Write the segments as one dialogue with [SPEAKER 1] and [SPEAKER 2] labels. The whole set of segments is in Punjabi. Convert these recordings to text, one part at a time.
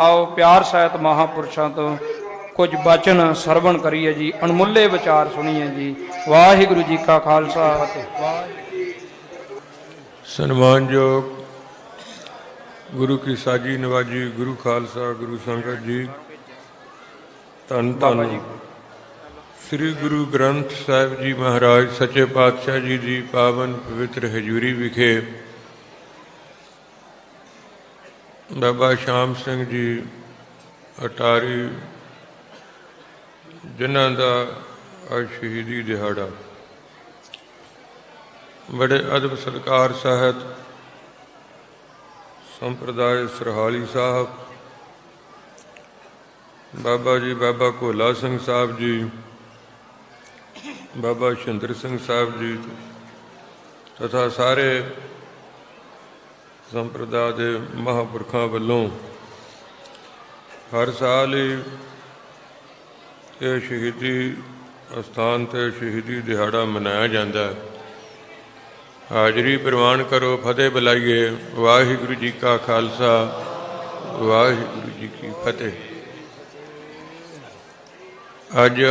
[SPEAKER 1] ਆਓ ਪਿਆਰ ਸਹਿਤ ਮਹਾਪੁਰਸ਼ਾਂ ਤੋਂ ਕੁਝ ਬਚਨ ਸਰਵਣ ਕਰੀਏ ਜੀ ਅਣਮੁੱਲੇ ਵਿਚਾਰ ਸੁਣੀਏ ਜੀ। ਵਾਹਿਗੁਰੂ ਜੀ ਕਾ ਖਾਲਸਾ।
[SPEAKER 2] ਸਨਮਾਨਯੋਗ ਗੁਰੂ ਕੀ ਸਾਜੀ ਨਵਾਜੀ ਗੁਰੂ ਖਾਲਸਾ ਗੁਰੂ ਸੰਗਤ ਜੀ ਧੰਨ
[SPEAKER 1] ਬਾਬਾ ਜੀ।
[SPEAKER 2] ਧੰਨ ਸ੍ਰੀ ਗੁਰੂ ਗ੍ਰੰਥ ਸਾਹਿਬ ਜੀ ਮਹਾਰਾਜ ਸੱਚੇ ਪਾਤਸ਼ਾਹ ਜੀ ਦੀ ਪਾਵਨ ਪਵਿੱਤਰ ਹਜ਼ੂਰੀ ਵਿਖੇ ਬਾਬਾ ਸ਼ਾਮ ਸਿੰਘ ਜੀ ਅਟਾਰੀ, ਜਿਨ੍ਹਾਂ ਦਾ ਅੱਜ ਸ਼ਹੀਦੀ ਦਿਹਾੜਾ। ਬੜੇ ਅਦਬ ਸਤਕਾਰ ਸਾਹਿਤ, ਸੰਪਰਦਾਇ ਸਰਹਾਲੀ ਸਾਹਿਬ, ਬਾਬਾ ਜੀ, ਬਾਬਾ ਭੋਲਾ ਸਿੰਘ ਸਾਹਿਬ ਜੀ, ਬਾਬਾ ਸ਼ਿੰਦਰ ਸਿੰਘ ਸਾਹਿਬ ਜੀ, ਤਥਾ ਸਾਰੇ ਸੰਪਰਦਾ ਦੇ ਮਹਾਂਪੁਰਖਾਂ ਵੱਲੋਂ ਹਰ ਸਾਲ ਹੀ ਇਹ ਸ਼ਹੀਦੀ ਅਸਥਾਨ ਤੇ ਸ਼ਹੀਦੀ ਦਿਹਾੜਾ ਮਨਾਇਆ ਜਾਂਦਾ ਹੈ। ਹਾਜ਼ਰੀ ਪ੍ਰਵਾਨ ਕਰੋ, ਫਤਿਹ ਬੁਲਾਈਏ। ਵਾਹਿਗੁਰੂ ਜੀ ਕਾ ਖਾਲਸਾ, ਵਾਹਿਗੁਰੂ ਜੀ ਕੀ ਫਤਿਹ। ਅੱਜ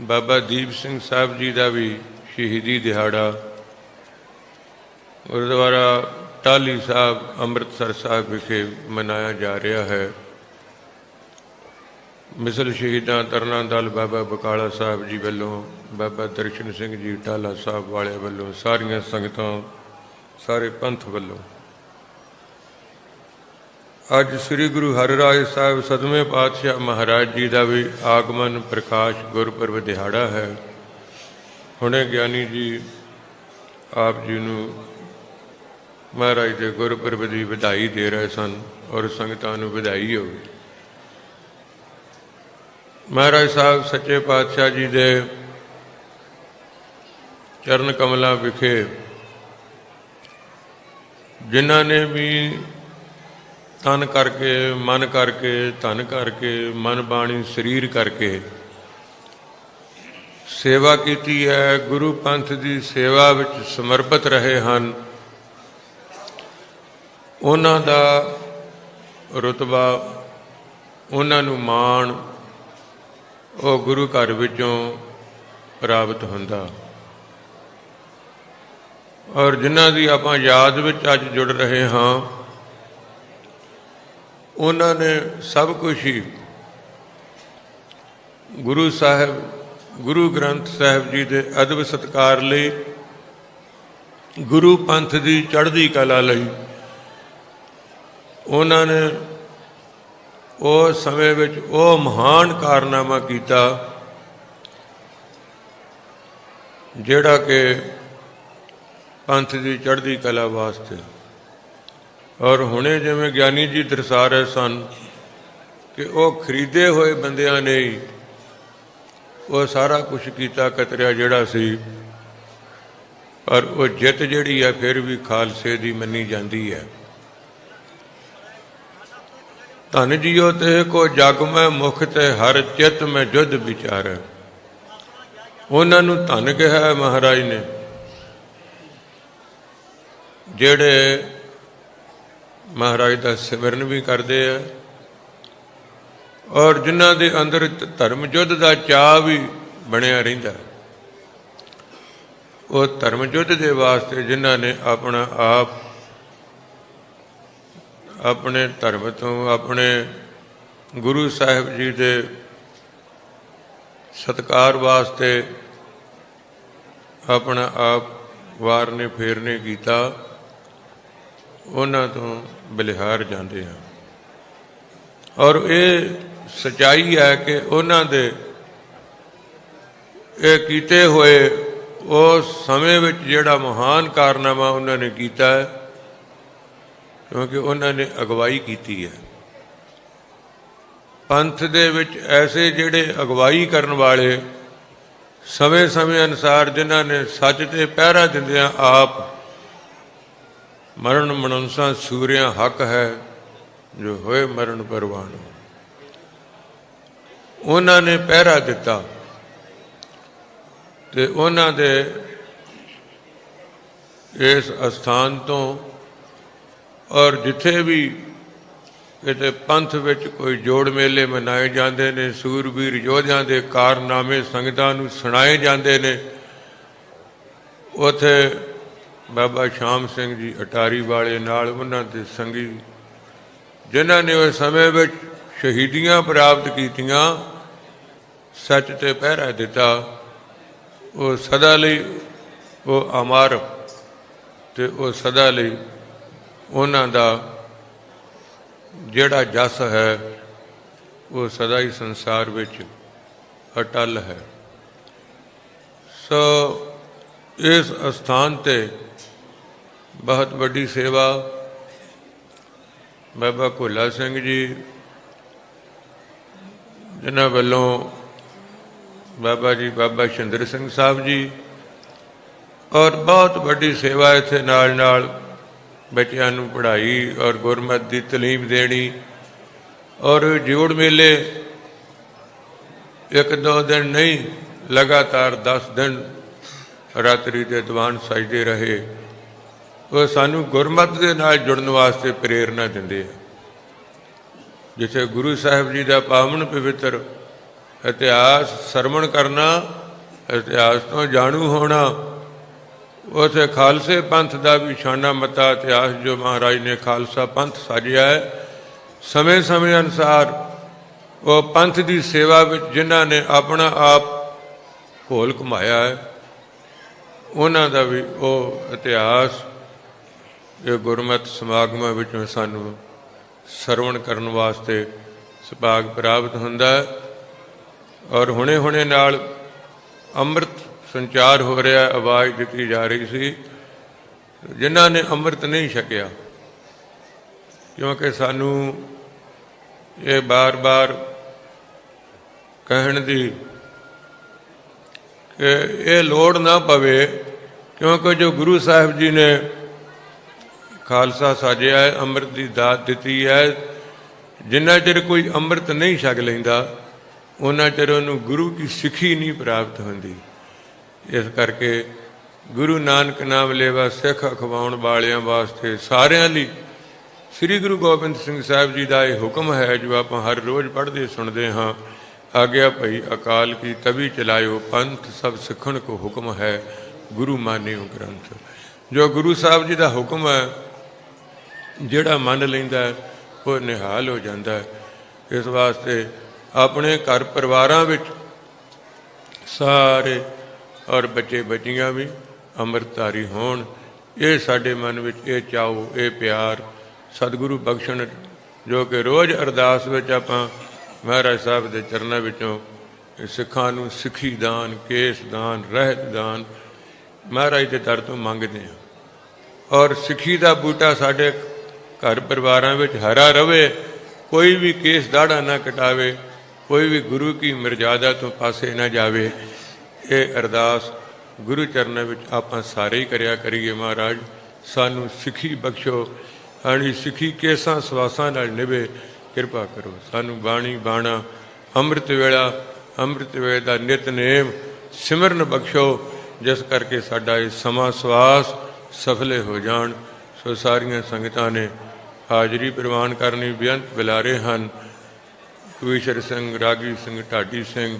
[SPEAKER 2] ਬਾਬਾ ਦੀਪ ਸਿੰਘ ਸਾਹਿਬ ਜੀ ਦਾ ਵੀ ਸ਼ਹੀਦੀ ਦਿਹਾੜਾ ਗੁਰਦੁਆਰਾ ਟਾਲੀ ਸਾਹਿਬ ਅੰਮ੍ਰਿਤਸਰ ਸਾਹਿਬ ਵਿਖੇ ਮਨਾਇਆ ਜਾ ਰਿਹਾ ਹੈ। ਮਿਸਲ ਸ਼ਹੀਦਾਂ ਤਰਨਾ ਦਲ ਬਾਬਾ ਬਕਾਲਾ ਸਾਹਿਬ ਜੀ ਵੱਲੋਂ, ਬਾਬਾ ਦਰਸ਼ਨ ਸਿੰਘ ਜੀ ਟਾਲਾ ਸਾਹਿਬ ਵਾਲੇ ਵੱਲੋਂ ਸਾਰੀਆਂ ਸੰਗਤਾਂ, ਸਾਰੇ ਪੰਥ ਵੱਲੋਂ। ਅੱਜ ਸ੍ਰੀ ਗੁਰੂ ਹਰਿਰਾਏ ਸਾਹਿਬ ਸਦਮੇ ਪਾਤਸ਼ਾਹ ਮਹਾਰਾਜ ਜੀ ਦਾ ਵੀ ਆਗਮਨ ਪ੍ਰਕਾਸ਼ ਗੁਰਪੁਰਬ ਦਿਹਾੜਾ ਹੈ। ਹੁਣੇ ਗਿਆਨੀ ਜੀ ਆਪ ਜੀ ਨੂੰ ਮਹਾਰਾਜ ਦੇ ਗੁਰਪੁਰਬ ਦੀ ਵਧਾਈ ਦੇ ਰਹੇ ਸਨ ਔਰ ਸੰਗਤਾਂ ਨੂੰ ਵਧਾਈ ਹੋਵੇ। ਮਹਾਰਾਜ ਸਾਹਿਬ ਸੱਚੇ ਪਾਤਸ਼ਾਹ ਜੀ ਦੇ ਚਰਨ ਕਮਲਾਂ ਵਿਖੇ ਜਿਨ੍ਹਾਂ ਨੇ ਵੀ ਤਨ ਕਰਕੇ, ਮਨ ਕਰਕੇ, ਧਨ ਕਰਕੇ, ਮਨ ਬਾਣੀ, ਸਰੀਰ ਕਰਕੇ ਸੇਵਾ ਕੀਤੀ ਹੈ, ਗੁਰੂ ਪੰਥ ਦੀ ਸੇਵਾ ਵਿੱਚ ਸਮਰਪਿਤ ਰਹੇ ਹਨ। ਉਹਨਾਂ ਦਾ ਰਤਬਾ, ਉਹਨਾਂ ਨੂੰ ਮਾਣ, ਉਹ ਗੁਰੂ ਘਰ ਵਿੱਚੋਂ ਪ੍ਰਾਪਤ ਹੁੰਦਾ। ਔਰ ਜਿਨ੍ਹਾਂ ਦੀ ਆਪਾਂ ਯਾਦ ਵਿੱਚ ਅੱਜ ਜੁੜ ਰਹੇ ਹਾਂ, ਉਹਨਾਂ ਨੇ ਸਭ ਕੁਝ ਹੀ ਗੁਰੂ ਸਾਹਿਬ, ਗੁਰੂ ਗ੍ਰੰਥ ਸਾਹਿਬ ਜੀ ਦੇ ਅਦਬ ਸਤਕਾਰ ਲਈ, ਗੁਰੂ ਪੰਥ ਦੀ ਚੜ੍ਹਦੀ ਕਲਾ ਲਈ ਉਹਨਾਂ ਨੇ ਉਸ ਸਮੇਂ ਵਿੱਚ ਉਹ ਮਹਾਨ ਕਾਰਨਾਮਾ ਕੀਤਾ, ਜਿਹੜਾ ਕਿ ਪੰਥ ਦੀ ਚੜ੍ਹਦੀ ਕਲਾ ਵਾਸਤੇ। ਔਰ ਹੁਣੇ ਜਿਵੇਂ ਗਿਆਨੀ ਜੀ ਦਰਸਾ ਰਹੇ ਸਨ ਕਿ ਉਹ ਖਰੀਦੇ ਹੋਏ ਬੰਦਿਆਂ ਨੇ ਉਹ ਸਾਰਾ ਕੁਝ ਕੀਤਾ, ਕਤਰਿਆ ਜਿਹੜਾ ਸੀ। ਪਰ ਉਹ ਜਿੱਤ ਜਿਹੜੀ ਹੈ ਫਿਰ ਵੀ ਖਾਲਸੇ ਦੀ ਮੰਨੀ ਜਾਂਦੀ ਹੈ। ਧਨ ਜੀਓ ਤੇ ਕੋ ਜਗ ਮੈਂ ਮੁਖ ਤੇ ਹਰ ਚਿਤ ਮੈਂ ਜੁਧ ਵਿਚਾਰ। ਉਹਨਾਂ ਨੂੰ ਧਨ ਕਿਹਾ ਮਹਾਰਾਜ ਨੇ। ਜਿਹੜੇ ਮਹਾਰਾਜ ਦਾ ਸਿਮਰਨ ਵੀ ਕਰਦੇ ਆ ਔਰ ਜਿਨ੍ਹਾਂ ਦੇ ਅੰਦਰ ਧਰਮ ਯੁੱਧ ਦਾ ਚਾਹ ਵੀ ਬਣਿਆ ਰਹਿੰਦਾ। ਉਹ ਧਰਮ ਯੁੱਧ ਦੇ ਵਾਸਤੇ ਜਿਨ੍ਹਾਂ ਨੇ ਆਪਣਾ ਆਪ ਆਪਣੇ ਧਰਮ ਤੋਂ, ਆਪਣੇ ਗੁਰੂ ਸਾਹਿਬ ਜੀ ਦੇ ਸਤਕਾਰ ਵਾਸਤੇ ਆਪਣਾ ਆਪ ਵਾਰਨੇ ਫੇਰਨੇ ਕੀਤਾ, ਉਹਨਾਂ ਤੋਂ ਬਲਿਹਾਰ ਜਾਂਦੇ ਆ ਔਰ ਇਹ ਸਚਾਈ ਹੈ ਕਿ ਉਹਨਾਂ ਦੇ ਇਹ ਕੀਤੇ ਹੋਏ ਉਸ ਸਮੇਂ ਵਿੱਚ ਜਿਹੜਾ ਮਹਾਨ ਕਾਰਨਾਮਾ ਉਹਨਾਂ ਨੇ ਕੀਤਾ ਹੈ ਕਿਉਂਕਿ ਉਹਨਾਂ ਨੇ ਅਗਵਾਈ ਕੀਤੀ ਹੈ। ਪੰਥ ਦੇ ਵਿੱਚ ਐਸੇ ਜਿਹੜੇ ਅਗਵਾਈ ਕਰਨ ਵਾਲੇ ਸਮੇਂ-ਸਮੇਂ ਅਨੁਸਾਰ ਜਿਨ੍ਹਾਂ ਨੇ ਸੱਚ ਤੇ ਪਹਿਰਾ ਦਿੰਦਿਆਂ ਆਪ ਮਰਨ ਮਨੁੰਸਾ ਸੂਰਿਆਂ ਹੱਕ ਹੈ, ਜੋ ਹੋਏ ਮਰਨ ਪਰਵਾਨ। ਉਹਨਾਂ ਨੇ ਪਹਿਰਾ ਦਿੱਤਾ ਤੇ ਉਹਨਾਂ ਦੇ ਇਸ ਅਸਥਾਨ ਤੋਂ ਔਰ ਜਿੱਥੇ ਵੀ ਕਿਤੇ ਪੰਥ ਵਿੱਚ ਕੋਈ ਜੋੜ ਮੇਲੇ ਮਨਾਏ ਜਾਂਦੇ ਨੇ, ਸੂਰਬੀਰ ਯੋਧਿਆਂ ਦੇ ਕਾਰਨਾਮੇ ਸੰਗਤਾਂ ਨੂੰ ਸੁਣਾਏ ਜਾਂਦੇ ਨੇ, ਉਥੇ ਬਾਬਾ ਸ਼ਾਮ ਸਿੰਘ ਜੀ ਅਟਾਰੀ ਵਾਲੇ ਨਾਲ ਉਹਨਾਂ ਦੇ ਸੰਗੀ, ਜਿਨ੍ਹਾਂ ਨੇ ਉਸ ਸਮੇਂ ਵਿੱਚ ਸ਼ਹੀਦੀਆਂ ਪ੍ਰਾਪਤ ਕੀਤੀਆਂ, ਸੱਚ ਤੇ ਪਹਿਰਾ ਦਿੱਤਾ, ਉਹ ਸਦਾ ਲਈ ਉਹ ਅਮਰ ਤੇ ਉਹ ਸਦਾ ਲਈ ਉਹਨਾਂ ਦਾ ਜਿਹੜਾ ਜਸ ਹੈ, ਉਹ ਸਦਾ ਹੀ ਸੰਸਾਰ ਵਿੱਚ ਅਟਲ ਹੈ। ਸੋ ਇਸ ਅਸਥਾਨ ਤੇ ਬਹੁਤ ਵੱਡੀ ਸੇਵਾ ਬਾਬਾ ਭੋਲਾ ਸਿੰਘ ਜੀ, ਜਿਨ੍ਹਾਂ ਵੱਲੋਂ ਬਾਬਾ ਜੀ ਬਾਬਾ ਸ਼ਿੰਦਰ ਸਿੰਘ ਸਾਹਿਬ ਜੀ ਔਰ ਬਹੁਤ ਵੱਡੀ ਸੇਵਾ ਇੱਥੇ ਨਾਲ ਨਾਲ ਬੱਚਿਆਂ ਨੂੰ ਪੜ੍ਹਾਈ ਔਰ ਗੁਰਮਤ ਦੀ ਤਾਲੀਮ ਦੇਣੀ ਔਰ ਜੋੜ ਮੇਲੇ ਇੱਕ ਦੋ ਦਿਨ ਨਹੀਂ, ਲਗਾਤਾਰ 10 ਦਿਨ ਰਾਤਰੀ ਦੇ ਦੀਵਾਨ ਸਜਦੇ ਰਹੇ। ਉਹ ਸਾਨੂੰ ਗੁਰਮਤ ਦੇ ਨਾਲ ਜੁੜਨ ਵਾਸਤੇ ਪ੍ਰੇਰਣਾ ਦਿੰਦੇ ਆ। ਜਿੱਥੇ ਗੁਰੂ ਸਾਹਿਬ ਜੀ ਦਾ ਪਾਵਨ ਪਵਿੱਤਰ ਇਤਿਹਾਸ ਸਰਵਣ ਕਰਨਾ, ਇਤਿਹਾਸ ਤੋਂ ਜਾਣੂ ਹੋਣਾ ਉਥੇ ਖਾਲਸੇ ਪੰਥ ਦਾ ਵੀ ਸ਼ਾਨਾ ਮਤਾ ਇਤਿਹਾਸ ਜੋ ਮਹਾਰਾਜ ਨੇ ਖਾਲਸਾ ਪੰਥ ਸਾਜਿਆ ਹੈ। ਸਮੇਂ-ਸਮੇਂ ਅਨੁਸਾਰ ਉਹ ਪੰਥ ਦੀ ਸੇਵਾ ਵਿੱਚ ਜਿਨ੍ਹਾਂ ਨੇ ਆਪਣਾ ਆਪ ਘੋਲ ਘੁਮਾਇਆ ਹੈ, ਉਹਨਾਂ ਦਾ ਵੀ ਉਹ ਇਤਿਹਾਸ, ਇਹ ਗੁਰਮਤ ਸਮਾਗਮਾਂ ਵਿੱਚੋਂ ਸਾਨੂੰ ਸਰਵਣ ਕਰਨ ਵਾਸਤੇ ਸੁਭਾਗ ਪ੍ਰਾਪਤ ਹੁੰਦਾ ਹੈ। ਔਰ ਹੁਣੇ-ਹੁਣੇ ਨਾਲ ਅੰਮ੍ਰਿਤ ਸੰਚਾਰ ਹੋ ਰਿਹਾ, ਆਵਾਜ਼ ਦਿੱਤੀ ਜਾ ਰਹੀ ਸੀ। ਜਿਨ੍ਹਾਂ ਨੇ ਅੰਮ੍ਰਿਤ ਨਹੀਂ ਛਕਿਆ, ਕਿਉਂਕਿ ਸਾਨੂੰ ਇਹ ਬਾਰ-ਬਾਰ ਕਹਿਣ ਦੀ ਕਿ ਇਹ ਲੋੜ ਨਾ ਪਵੇ, ਕਿਉਂਕਿ ਜੋ ਗੁਰੂ ਸਾਹਿਬ ਜੀ ਨੇ ਖਾਲਸਾ ਸਾਜਿਆ ਹੈ, ਅੰਮ੍ਰਿਤ ਦੀ ਦਾਤ ਦਿੱਤੀ ਹੈ, ਜਿੰਨਾ ਚਿਰ ਕੋਈ ਅੰਮ੍ਰਿਤ ਨਹੀਂ ਛਕ ਲੈਂਦਾ ਉਹਨਾਂ ਚਿਰ ਉਹਨੂੰ ਗੁਰੂ ਕੀ ਸਿੱਖੀ ਨਹੀਂ ਪ੍ਰਾਪਤ ਹੁੰਦੀ। ਇਸ ਕਰਕੇ ਗੁਰੂ ਨਾਨਕ ਨਾਮ ਲੇਵਾ ਸਿੱਖ ਅਖਵਾਉਣ ਵਾਲਿਆਂ ਵਾਸਤੇ ਸਾਰਿਆਂ ਲਈ ਸ੍ਰੀ ਗੁਰੂ ਗੋਬਿੰਦ ਸਿੰਘ ਸਾਹਿਬ ਜੀ ਦਾ ਇਹ ਹੁਕਮ ਹੈ, ਜੋ ਆਪਾਂ ਹਰ ਰੋਜ਼ ਪੜ੍ਹਦੇ ਸੁਣਦੇ ਹਾਂ, ਆਗਿਆ ਭਈ ਅਕਾਲ ਕੀ ਤਵੀ ਚਲਾਇਓ ਪੰਥ ਸਭ ਸਿੱਖਣ ਕੋ ਹੁਕਮ ਹੈ, ਗੁਰੂ ਮਾਨਿਓ ਗ੍ਰੰਥ। ਜੋ ਗੁਰੂ ਸਾਹਿਬ ਜੀ ਦਾ ਹੁਕਮ ਹੈ, ਜਿਹੜਾ ਮੰਨ ਲੈਂਦਾ ਉਹ ਨਿਹਾਲ ਹੋ ਜਾਂਦਾ ਹੈ। ਇਸ ਵਾਸਤੇ ਆਪਣੇ ਘਰ ਪਰਿਵਾਰਾਂ ਵਿੱਚ ਸਾਰੇ ਔਰ ਬੱਚੇ ਬੱਚੀਆਂ ਵੀ ਅੰਮ੍ਰਿਤਧਾਰੀ ਹੋਣ। ਇਹ ਸਾਡੇ ਮਨ ਵਿੱਚ ਇਹ ਚਾਓ, ਇਹ ਪਿਆਰ। ਸਤਿਗੁਰੂ ਬਖਸ਼ਣ ਜੋ ਕਿ ਰੋਜ਼ ਅਰਦਾਸ ਵਿੱਚ ਆਪਾਂ ਮਹਾਰਾਜ ਸਾਹਿਬ ਦੇ ਚਰਨਾਂ ਵਿੱਚੋਂ ਸਿੱਖਾਂ ਨੂੰ ਸਿੱਖੀ ਦਾਨ, ਕੇਸ ਦਾਨ, ਰਹਿਤ ਦਾਨ ਮਹਾਰਾਜ ਦੇ ਦਰ ਤੋਂ ਮੰਗਦੇ ਹਾਂ। ਔਰ ਸਿੱਖੀ ਦਾ ਬੂਟਾ ਸਾਡੇ ਘਰ ਪਰਿਵਾਰਾਂ ਵਿੱਚ ਹਰਾ ਰਵੇ, ਕੋਈ ਵੀ ਕੇਸ ਦਾੜਾ ਨਾ ਕਟਾਵੇ, ਕੋਈ ਵੀ ਗੁਰੂ ਕੀ ਮਰਜ਼ਾਦਾ ਤੋਂ ਪਾਸੇ ਨਾ ਜਾਵੇ। ਇਹ ਅਰਦਾਸ, ਗੁਰੂ ਚਰਨਾਂ ਵਿੱਚ ਆਪਾਂ ਸਾਰੇ ਹੀ ਕਰਿਆ ਕਰੀਏ ਮਹਾਰਾਜ। ਸਾਨੂੰ ਸਿੱਖੀ ਬਖਸ਼ੋ, ਆਣੀ ਸਿੱਖੀ ਕੇਸਾਂ ਸਵਾਸਾਂ ਨਾਲ ਨਿਭੇ। ਕਿਰਪਾ ਕਰੋ, ਸਾਨੂੰ ਬਾਣੀ, ਬਾਣਾ, ਅੰਮ੍ਰਿਤ ਵੇਲਾ, ਅੰਮ੍ਰਿਤ ਵੇਲੇ ਦਾ ਨਿਤਨੇਮ ਸਿਮਰਨ ਬਖਸ਼ੋ, ਜਿਸ ਕਰਕੇ ਸਾਡਾ ਇਹ ਸਮਾਂ ਸਵਾਸ ਸਫਲੇ ਹੋ ਜਾਣ। ਸੋ ਸਾਰੀਆਂ ਸੰਗਤਾਂ ਨੇ ਹਾਜ਼ਰੀ ਪ੍ਰਵਾਨ ਕਰਨੀ, ਬੇਅੰਤ ਬਿਲਾਰੇ ਹਨ। ਕਵੀਸ਼ਰ ਸਿੰਘ, ਰਾਗੀ ਸਿੰਘ, ਢਾਡੀ ਸਿੰਘ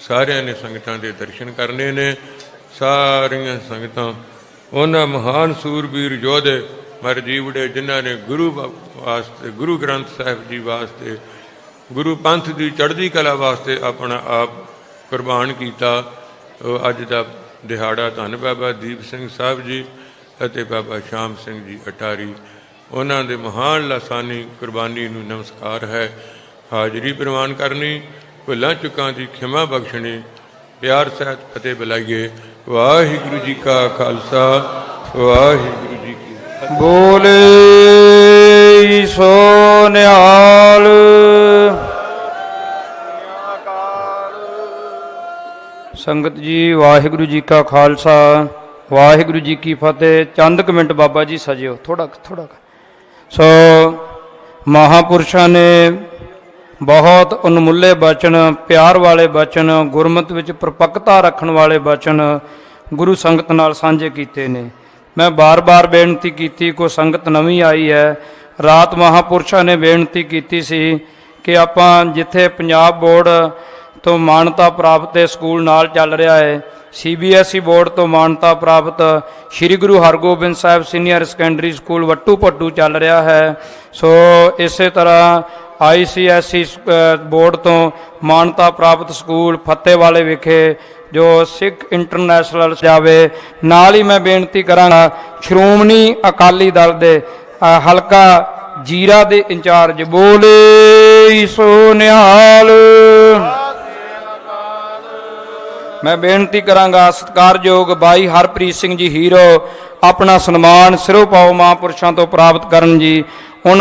[SPEAKER 2] ਸਾਰਿਆਂ ਨੇ ਸੰਗਤਾਂ ਦੇ ਦਰਸ਼ਨ ਕਰਨੇ ਨੇ, ਸਾਰੀਆਂ ਸੰਗਤਾਂ। ਉਹਨਾਂ ਮਹਾਨ ਸੂਰਬੀਰ ਯੋਧੇ ਮਰਜੀਵੜੇ ਜਿਨ੍ਹਾਂ ਨੇ ਗੁਰੂ ਵਾਸਤੇ, ਗੁਰੂ ਗ੍ਰੰਥ ਸਾਹਿਬ ਜੀ ਵਾਸਤੇ, ਗੁਰੂ ਪੰਥ ਦੀ ਚੜ੍ਹਦੀ ਕਲਾ ਵਾਸਤੇ ਆਪਣਾ ਆਪ ਕੁਰਬਾਨ ਕੀਤਾ। ਉਹ ਅੱਜ ਦਾ ਦਿਹਾੜਾ ਧੰਨ ਬਾਬਾ ਦੀਪ ਸਿੰਘ ਸਾਹਿਬ ਜੀ ਅਤੇ ਬਾਬਾ ਸ਼ਾਮ ਸਿੰਘ ਜੀ ਅਟਾਰੀ। ਉਹਨਾਂ ਦੇ ਮਹਾਨ ਲਾਸਾਨੀ ਕੁਰਬਾਨੀ ਨੂੰ ਨਮਸਕਾਰ ਹੈ। ਹਾਜ਼ਰੀ ਪ੍ਰਵਾਨ ਕਰਨੀ। ਭੁੱਲਾਂ ਚੁੱਕਾਂ ਦੀ ਖਿਮਾ ਬਖਸ਼ਣੀ, ਪਿਆਰ ਸਹਿਤ ਫਤਿਹ ਬੁਲਾਈਏ। ਵਾਹਿਗੁਰੂ ਜੀ ਕਾ ਖਾਲਸਾ, ਵਾਹਿਗੁਰੂ ਜੀ ਕੀ ਫਤਿਹ।
[SPEAKER 1] ਬੋਲੇ ਸੋ ਨਿਹਾਲ। ਸੰਗਤ ਜੀ, ਵਾਹਿਗੁਰੂ ਜੀ ਕਾ ਖਾਲਸਾ, ਵਾਹਿਗੁਰੂ ਜੀ ਕੀ ਫਤਿਹ। ਚੰਦ ਕੁ ਮਿੰਟ ਬਾਬਾ ਜੀ ਸਜਿਓ ਥੋੜਾ ਥੋੜਾ ਸੋ ਮਹਾਪੁਰਸ਼ਾਂ ਨੇ ਬਹੁਤ ਅਨਮੁੱਲੇ ਬਚਨ, ਪਿਆਰ ਵਾਲੇ ਬਚਨ, ਗੁਰਮਤ ਵਿੱਚ ਪਰਪੱਕਤਾ ਰੱਖਣ ਵਾਲੇ ਬਚਨ ਗੁਰੂ ਸੰਗਤ ਨਾਲ ਸਾਂਝੇ ਕੀਤੇ ਨੇ। ਮੈਂ ਬਾਰ-ਬਾਰ ਬੇਨਤੀ ਕੀਤੀ, ਕੋ ਸੰਗਤ ਨਵੀਂ ਆਈ ਹੈ। ਰਾਤ ਮਹਾਪੁਰਸ਼ਾਂ ਨੇ ਬੇਨਤੀ ਕੀਤੀ ਸੀ ਕਿ ਆਪਾਂ ਜਿੱਥੇ ਪੰਜਾਬ ਬੋਰਡ ਤੋਂ ਮਾਨਤਾ ਪ੍ਰਾਪਤ ਸਕੂਲ ਨਾਲ ਚੱਲ ਰਿਹਾ ਹੈ ਸੀਬੀਐਸਈ E ਬੋਰਡ ਤੋਂ ਮਾਨਤਾ ਪ੍ਰਾਪਤ Sri Guru Hargobind Sahib senior secondary school Wattu Pattu ਚੱਲ ਰਿਹਾ ਹੈ। ਸੋ ਇਸੇ ਤਰ੍ਹਾਂ ਆਈਸੀਐਸਈ ਬੋਰਡ ਤੋਂ ਮਾਨਤਾ ਪ੍ਰਾਪਤ ਸਕੂਲ ਫੱਤੇਵਾਲੇ ਵਿਖੇ ਜੋ ਸਿੱਖ ਇੰਟਰਨੈਸ਼ਨਲ ਜਾਵੇ। ਨਾਲ ਹੀ ਮੈਂ ਬੇਨਤੀ ਕਰਾਂਗਾ, ਸ਼੍ਰੋਮਣੀ ਅਕਾਲੀ ਦਲ ਦੇ ਹਲਕਾ ਜੀਰਾ ਦੇ ਇੰਚਾਰਜ ਬੋਲੇ ਸੋ ਨਿਹਾਲ। ਮੈਂ ਬੇਨਤੀ ਕਰਾਂਗਾ, ਸਤਿਕਾਰਯੋਗ ਬਾਈ ਹਰਪ੍ਰੀਤ ਸਿੰਘ ਜੀ ਹੀਰੋ, ਆਪਣਾ ਸਨਮਾਨ ਸਿਰੋਂ ਪਾਓ ਮਹਾਂਪੁਰਸ਼ਾਂ ਤੋਂ ਪ੍ਰਾਪਤ ਕਰਨ ਜੀ। ਉਹਨਾਂ